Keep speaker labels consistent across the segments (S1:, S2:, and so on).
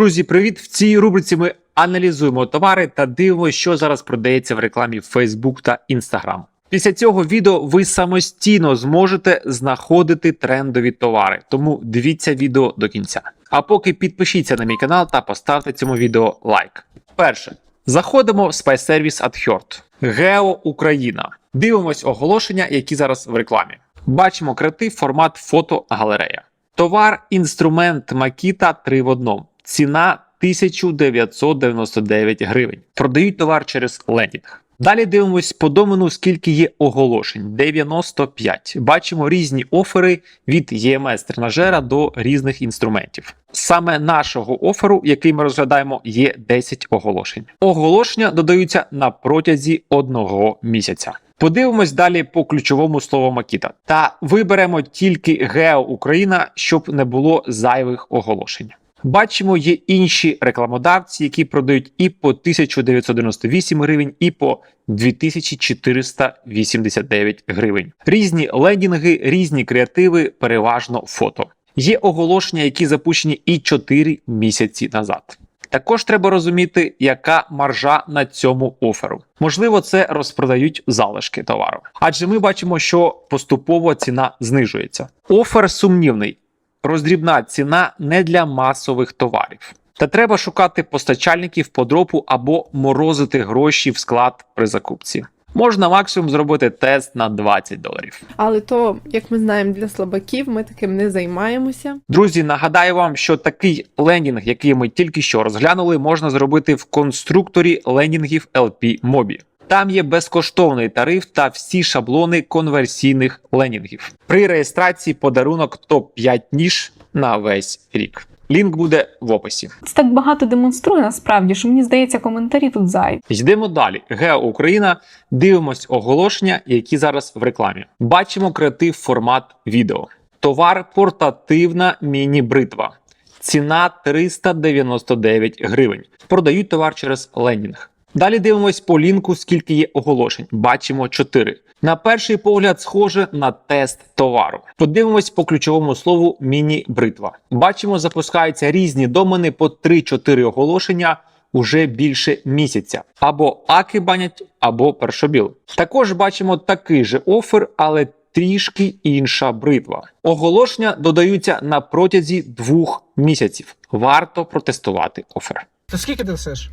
S1: Друзі, привіт! В цій рубриці ми аналізуємо товари та дивимося, що зараз продається в рекламі Facebook та Instagram. Після цього відео ви самостійно зможете знаходити трендові товари, тому дивіться відео до кінця. А поки підпишіться на мій канал та поставте цьому відео лайк. Перше. Заходимо в Service at Гео Україна. Дивимось оголошення, які зараз в рекламі. Бачимо креатив, формат фото галерея. Товар, інструмент Makita 3 в одному. Ціна 1999 гривень. Продають товар через лендінг. Далі дивимось по домену, скільки є оголошень. 95. Бачимо різні офери від EMS тренажера до різних інструментів. Саме нашого оферу, який ми розглядаємо, є 10 оголошень. Оголошення додаються на протязі одного місяця. Подивимось далі по ключовому слову Макіта та виберемо тільки Гео Україна, щоб не було зайвих оголошень. Бачимо, є інші рекламодавці, які продають і по 1998 гривень, і по 2489 гривень. Різні лендінги, різні креативи, переважно фото. Є оголошення, які запущені і 4 місяці назад. Також треба розуміти, яка маржа на цьому оферу. Можливо, це розпродають залишки товару. Адже ми бачимо, що поступово ціна знижується. Офер сумнівний. Роздрібна ціна не для масових товарів. Та треба шукати постачальників по дропу або морозити гроші в склад при закупці. Можна максимум зробити тест на 20 доларів.
S2: Але то, як ми знаємо, для слабаків ми таким не займаємося.
S1: Друзі, нагадаю вам, що такий лендінг, який ми тільки що розглянули, можна зробити в конструкторі лендінгів LP Mobi. Там є безкоштовний тариф та всі шаблони конверсійних лендінгів. При реєстрації подарунок топ-5 ніж на весь рік. Лінк буде в описі.
S3: Це так багато демонструє насправді, що мені здається, коментарі тут зайві.
S1: Йдемо далі. Гео Україна. Дивимось оголошення, які зараз в рекламі. Бачимо креатив формат відео. Товар портативна міні-бритва. Ціна 399 гривень. Продають товар через лендінг. Далі дивимось по лінку, скільки є оголошень. Бачимо 4. На перший погляд, схоже на тест товару. Подивимось по ключовому слову міні-бритва. Бачимо, запускаються різні домени по 3-4 оголошення уже більше місяця. Або аки банять, або першобіл. Також бачимо такий же офер, але трішки інша бритва. Оголошення додаються на протязі двох місяців. Варто протестувати офер.
S4: Та скільки ти несеш?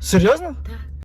S4: Серйозно?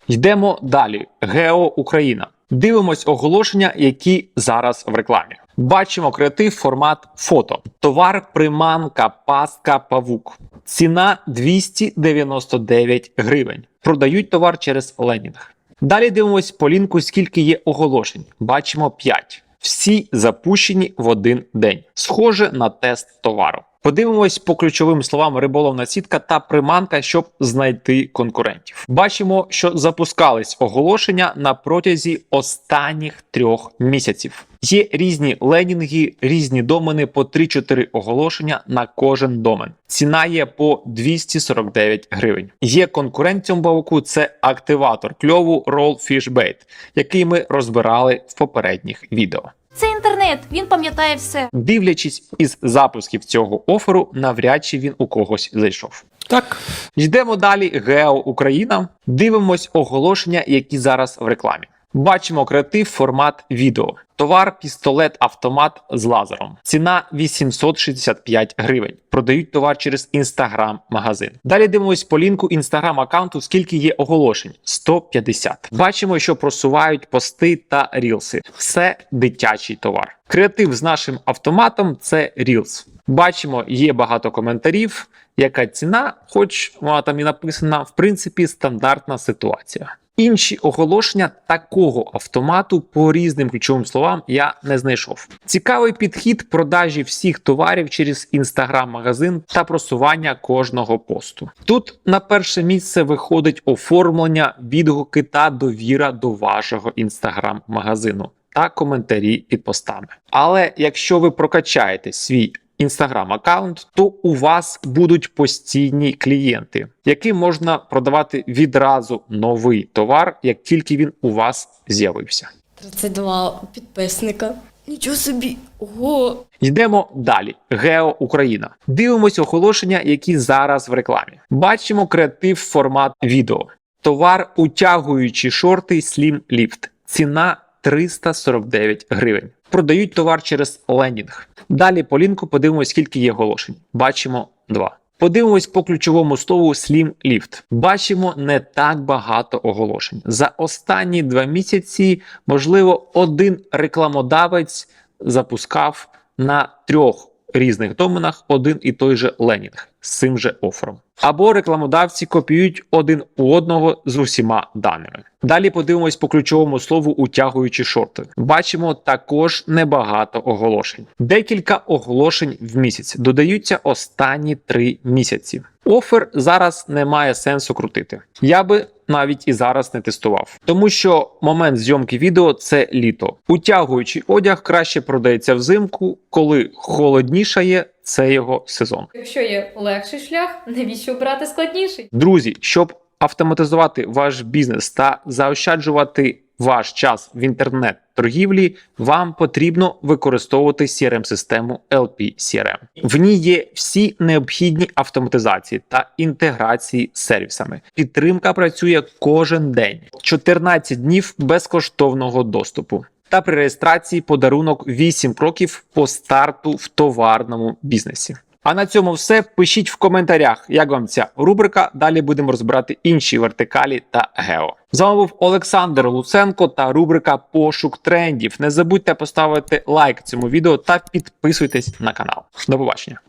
S1: Йдемо далі. Гео Україна. Дивимось оголошення, які зараз в рекламі. Бачимо креатив формат фото. Товар приманка, пастка, павук. Ціна 299 гривень. Продають товар через лендінг. Далі дивимось по лінку, скільки є оголошень. Бачимо 5. Всі запущені в один день. Схоже на тест товару. Подивимось по ключовим словам риболовна сітка та приманка, щоб знайти конкурентів. Бачимо, що запускались оголошення на протязі останніх трьох місяців. Є різні лендінги, різні домени по 3-4 оголошення на кожен домен. Ціна є по 249 гривень. Є конкурент цьому бавуку, це активатор кльову Roll Fish Bait, який ми розбирали в попередніх відео.
S5: Це інтернет, він пам'ятає все.
S1: Дивлячись із запусків цього оферу, навряд чи він у когось зайшов.
S4: Так.
S1: Йдемо далі. Гео Україна. Дивимось оголошення, які зараз в рекламі. Бачимо креатив формат відео. Товар пістолет автомат з лазером. Ціна 865 гривень. Продають товар через інстаграм магазин. Далі дивимось по лінку інстаграм аккаунту, скільки є оголошень 150. Бачимо, що просувають пости та рілси. Все дитячий товар. Креатив з нашим автоматом це Reels. Бачимо, є багато коментарів. Яка ціна, хоч вона там і написана, в принципі, стандартна ситуація. Інші оголошення такого автомату по різним ключовим словам я не знайшов. Цікавий підхід продажі всіх товарів через інстаграм-магазин та просування кожного посту. Тут на перше місце виходить оформлення, відгуки та довіра до вашого інстаграм-магазину та коментарі під постами. Але якщо ви прокачаєте свій інстаграм аккаунт, то у вас будуть постійні клієнти, яким можна продавати відразу новий товар, як тільки він у вас з'явився.
S6: 32 підписника. Нічого собі. Ого.
S1: Йдемо далі. Гео Україна. Дивимось оголошення, які зараз в рекламі. Бачимо креатив формат відео. Товар утягуючі шорти Slim Lift. Ціна 349 гривень. Продають товар через лендінг. Далі по лінку подивимось, скільки є оголошень. Бачимо два. Подивимось по ключовому слову Slim Lift. Бачимо не так багато оголошень. За останні два місяці, можливо, один рекламодавець запускав на трьох різних доменах один і той же ленінг з цим же офером. Або рекламодавці копіюють один у одного з усіма даними. Далі подивимось по ключовому слову утягуючі шорти. Бачимо також небагато оголошень. Декілька оголошень в місяць додаються останні три місяці. Офер зараз не має сенсу крутити. Я би навіть і зараз не тестував, тому що момент зйомки відео це літо. Утягуючий одяг краще продається взимку, коли холоднішає це його сезон.
S7: Якщо є легший шлях, навіщо брати складніший?
S1: Друзі, щоб автоматизувати ваш бізнес та заощаджувати ваш час в інтернет-торгівлі, вам потрібно використовувати crm систему LP CRM. В ній є всі необхідні автоматизації та інтеграції з сервісами. Підтримка працює кожен день, 14 днів безкоштовного доступу. Та при реєстрації подарунок 8 кроків по старту в товарному бізнесі. А на цьому все. Пишіть в коментарях, як вам ця рубрика. Далі будемо розбирати інші вертикалі та гео. З вами був Олександр Луценко та рубрика Пошук трендів. Не забудьте поставити лайк цьому відео та підписуйтесь на канал. До побачення.